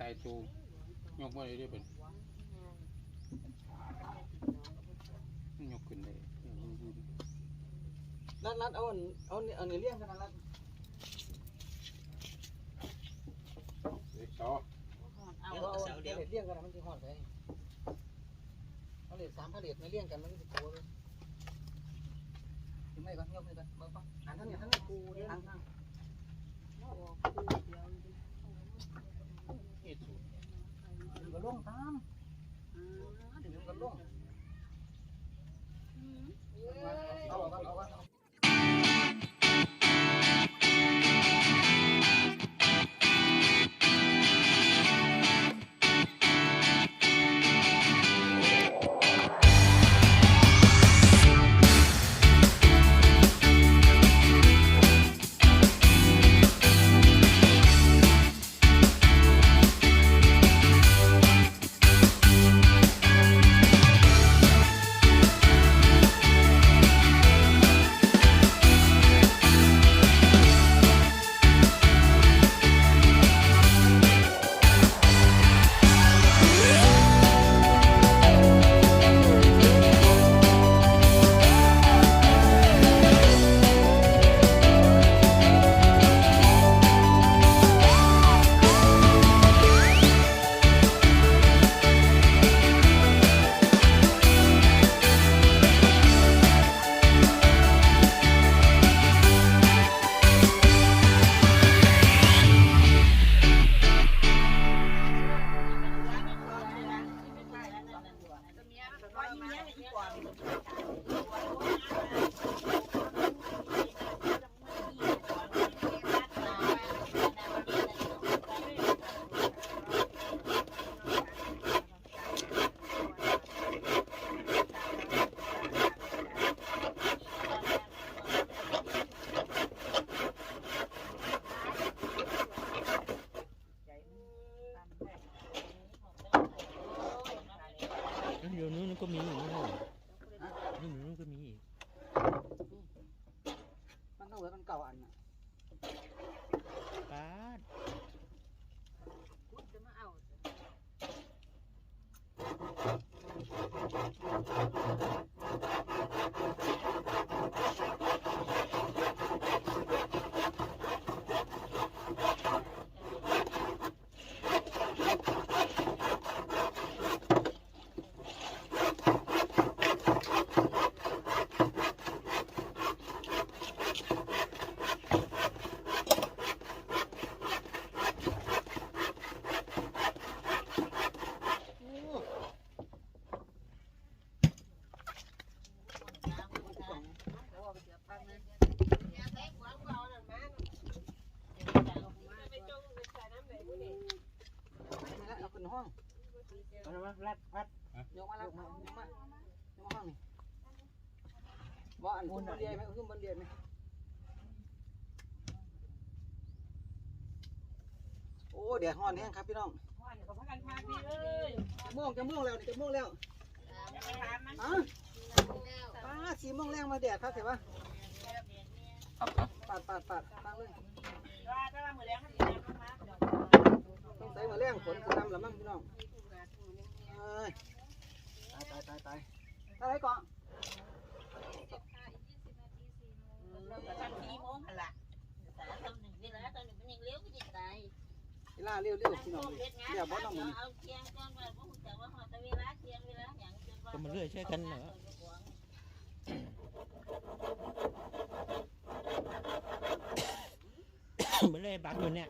ตายสิตายตูยกบ่ได้เด้อเพิ่นมันยกขึ้นได้รัดรัดเอาอันเอาอันเอาเนื้อเลี้ยงกันนะรัดเด็กต่อเอาเอาเอาเนื้อเลี้ยงกันนะมันจะหอดไปเอาเหล็กสามพาเหล็กไม่เลี้ยงกันมันจะโตเลยถึงไม่ก่อนยกไม่ก่อนเบิ่งก่อนอันทั้งนี้ทั้งนี้กูเลี้ยงทั้งเฮ็ดสูตร ดึงกระ ล่งตามดึงกระล่งเอา มันต้องเหลือมันเก่าอันน่ะป้าดนี่แหละเอาขึ้นห้อง เอาละมารั ดรัดยกมาแล้วยกมายกมายกมาห้องนี่บ่อันขึ้นบนเรียนไหมขึ้นบนเรียนไหมโอ้เดี๋ยวห้อนแห้งครับพี่น้องจะม่วงจะม่วงแล้วนี่จะม่วงแล้วอะป้าสีม่วงแรงมาแดดครับเห็นปะปาดปาดปาดตั้งเลย ต้องใส่มาแรงฝนจะนำละมั่งพี่น้องเอ้ยตายตายตายตายตายก่อนเวลาเร็วๆพี่น้องเดี๋ยวบ่ต้องมือก็มาเรื่อยใช่กันเหรอมาเรื่อยบักอยู่เนี่ย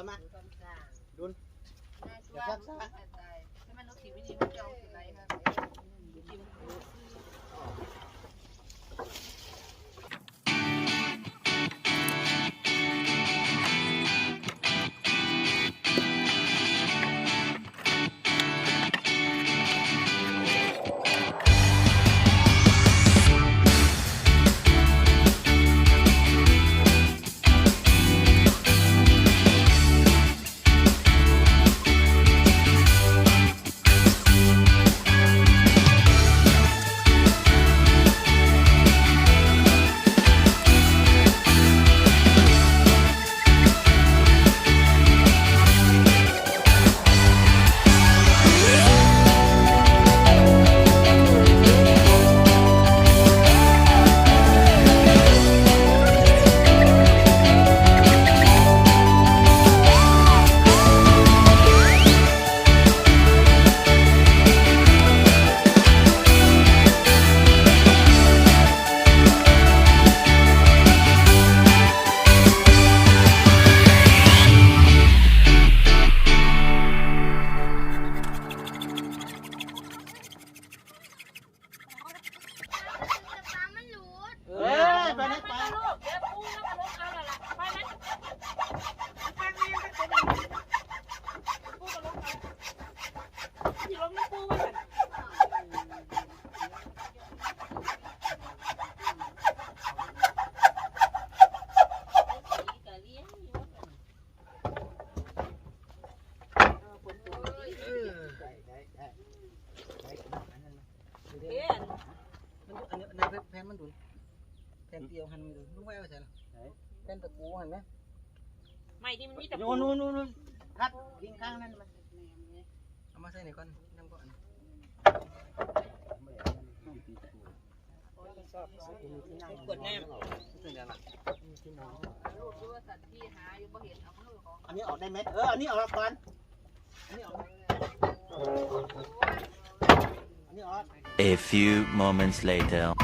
อมาดุนเดี๋ยวซักซะ ใช่ไหมนุ๊กสีวิธีเขาจะเอาสีอะไคะ หันดูลุงไว้เอาใส่ละเป็นตะปูหันไหมไม่ที่มันมีแต่โยนนู่นนู่นนู่นคัดยิงข้างนั่นมันเอามาใส่นี่ก่อนน้ำก่อนกดแน่ใส่เดี๋ยวละลูกดูว่าสัตว์ที่หาอยู่บ่เห็นเอามือของอันนี้ออกได้ไหมเออ อันนี้ออกก่อนอันนี้ออกอันนี้ออก A few moments later.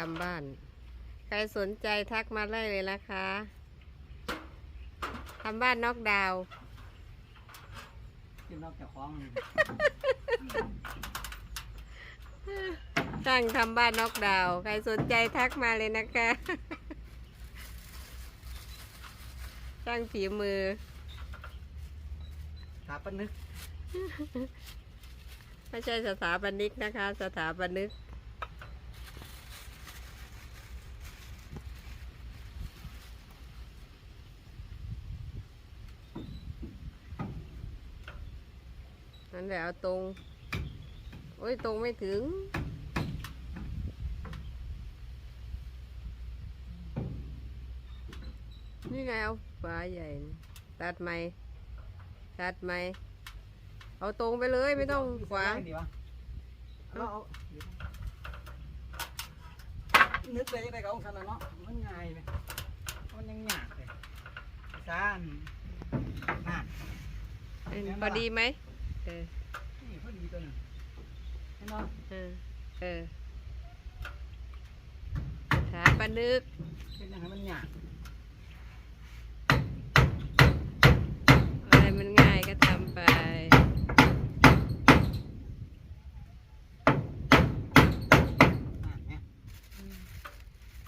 ทำบ้าน ใครสนใจทักมาได้เลยนะคะทำบ้านนอกดาวน์กินนอกจากของช่างทำบ้านนอกดาวน์ใครสนใจทักมาเลยนะคะช่างฝีมือถาปนึก ไม่ใช่สถาปนิกนะคะ สถาปนิก นั่นแหละเอาตรง โอ้ยตรงไม่ถึง นี่ไงเอาฝาใหญ่ ตัดไหมตัดไหมเอาตรงไปเลยไม่ต้องขวางเอาเอานึกเลยยังไงกับองค์ันนะเนาะมันง่ายไหมมันยังยากเลยซานน่าเออพอดีไหม ออนี่พอดีตัวนึงเห็นไหมเออเออถาปนึกเป็นยังไงมันยากอะไรมันง่ายก็ทำไปอะเนี่ย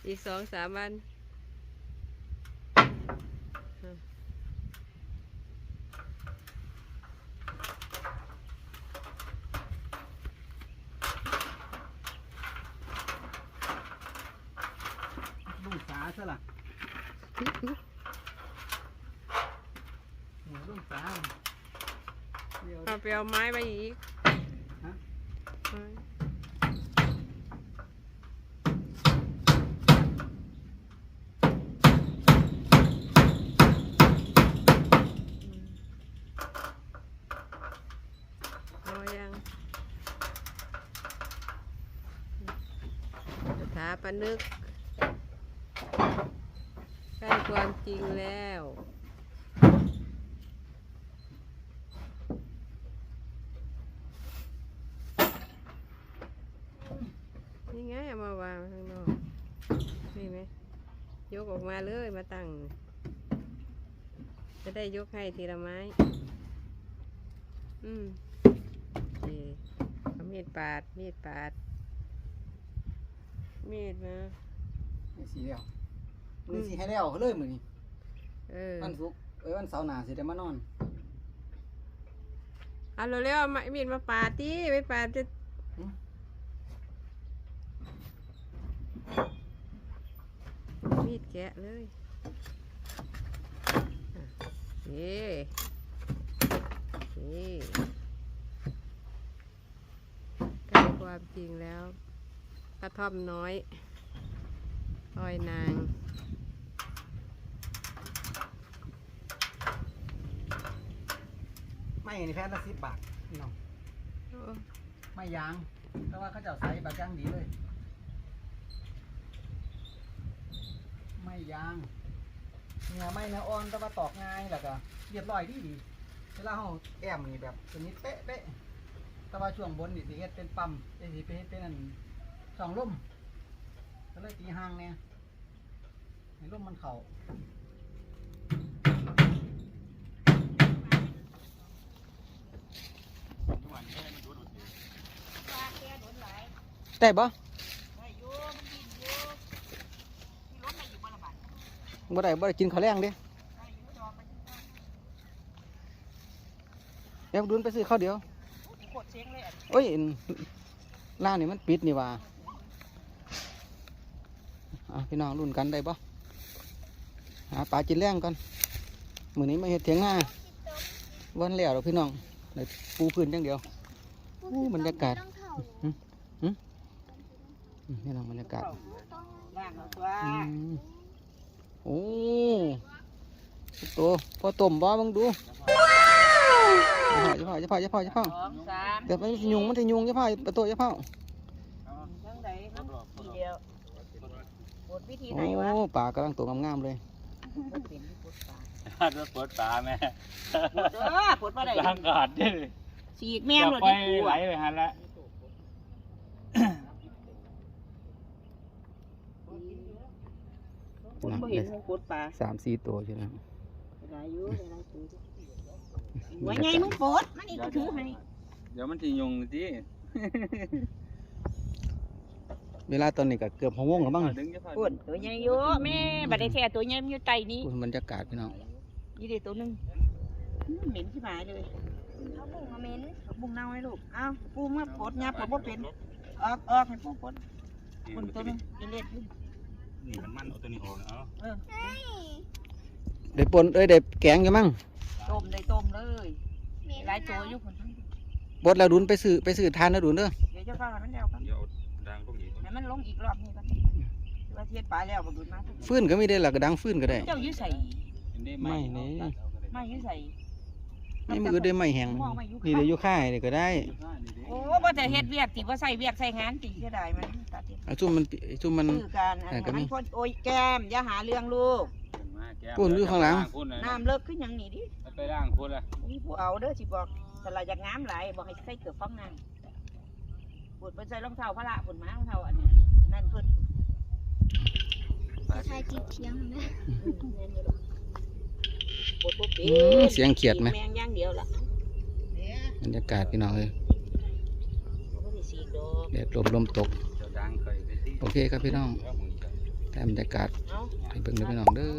อีกสองสามวัน ลุงสาซะล่ะหัวลุงสาเดี๋ยว เอาไปเอาไม้มาอีก ฮะ ไม้เอายังสถาป นึกใกล้ความจริงแล้ว นี่ไงเอามาวางข้างนอกนี่ไหมยกออกมาเลยมาตั้ง จะได้ยกให้ทีละไม้ อืมโอเคเอามีดปาด มีดปาด มีดมานี่สีแล้วมือสีให้แล้วเลยมือนี้เออวันศุกร์เอ้ยวันเสาร์หน้าสิได้มานอนเอาเร็วๆเอาไม้มีดมาปาดดิไม่ปาดจะหืมมีดแกะเลยอะเย่เย่ใกล้ความจริงแล้ว กระท่อมน้อยอ้อยนางไม่นี่แพ้ละสิบบาทพี่น้องโอ้ไม่ยางแต่ว่าเขาเจ้าใส่แบบยางดีเลย ไม่ยางเนื้อไม่เนื้ออ่อนแต่ว่าตอกง่ายแล้วก็เรียบร้อยดีดีเวลาเราแอมนี่แบบตัวนี้เป๊ะเป๊ะแต่ว่าช่วงบนนี่สิเฮ็ดเป็นปั๊มเฮ็ดสิเป็นเฮ็ดเป็นอันส องลุ่มก็เลยตีห่างเนี่ยให้ลุ่มมันเข่าแต่บ่บ่ได้บ่ได้กินข้าวแรงเด้เดี๋ยวดุนไปซื้อข้าวเดียวกดเช็งเลยอะโอ้ยร้านนี่มันปิดนี่หว่าอะ พี่น้องรุ่นกันได้ปะหาปลาจินแรงก่อนมื้อนี้มาเฮ็ดเถียงหน้าวันแล้วดอกพี่น้องได้ปูพื้นอย่างเดียวอู้บรรยากาศอืมพี่น้องบรรยากาศล่างเอาตัวอืมโอ้โตพอต้มบ่มึงดูจะพ่อจะพ่อจะพ่อจะพ่อสองสามเดี๋ยวมันสิยุงมันจะยุงจะพ่อประตูจะพ่อทั้งใดทั้งทีเดียว บทวิธีไหนโอ้วะปลากำลังตัวงามๆเลยบ่เป็นที่ปวดปากถ้าจะปวดตาแม่ปวดเออปวดบ่ได้ร่างกาดดิฉีกแม่งเลยไปดิกูไหลอะไปหันละปวดบ่เห็นปวดปากสามสี่ตัวใช่ไหมหลายอยู่หลายตัวไว้ไงมึงปวดมันนี่กูถือให้เดี๋ยวมันทียุงที เวลาตอนนี้ก็เกือบหกโมงแล้วบ้างดึงจะพาปวดตัวใหญ่อยู่แม่บัดได้แท้ตัวใหญ่มันอยู่ใต้นี้คุณบรรยากาศพี่น้องนี่เด็ตัวหนึงอื้อเหม็นที่หมายเลยเอาบุ้งมาเหม็นเอาบุ้งเน่าให้ลูกเอาปูมาปวดงับปวดบ่เป็นออกออกให้ปูปวดคนตัวหนึงกินเล็ดอยู่นี่มันมันเอาตัวนี้ออกเอาเออได้ปนเอ้ยได้แกงอยู่มั้งต้มได้ต้มเลยหลายตัวอยู่คนทั้งบดแล้วดุนไปซื้อไปซื้อทานแล้วดุนเด้อเดี๋ยวเจะฟังให้มันแล้วกัน มันลงอีกรอบนี้กันว่าเทียดปลาแล้วบ่ดูดมาทุกฟื้นก็มีได้หลักระดังฟื้นก็ได้ เจ้าอยู่ใส่ไม่นี่ไม่อยู่ใส่ไม่มือได้ไม่แห้งนี่ได้อยู่ค่ายนี่ก็ได้ โอ้บ่แต่เฮ็ดเวียกติบ่ใส่เวียกใส่งานติเสียดายมันตัดเฮ็ดเอาซุ่มมันซุ่มมันคือการอันแต่ก็นั้นมีมันคนโอ้ยแก้มอย่าหาเรื่องลูกปุ่นอยู่ข้างหลัง น้ำเลิกขึ้นหยังนี่ดิ ไปล่างพุ่นละนี่ผู้เอาเด้อสิบอกสลายจากงามหลายบอกให้ใส่เกือบฟองน้ำปุ่นไปใส่รองเท้าพระปุ่นมารองเท้าอันนี้นั่นเพิ่นใช่ติดเทียงนะปุ่นปุ๊บอืมเสียงเขียดไหมแมงอย่างเดียวล่ะบรรยากาศพี่น้องเลยบ่ได้สีดอกแดดลมลมตกจะดังเคยไปที่โอเคครับพี่น้องแล้วมึงจะแต่บรรยากาศเอาให้เบิ่งเด้อพี่น้องเด้อ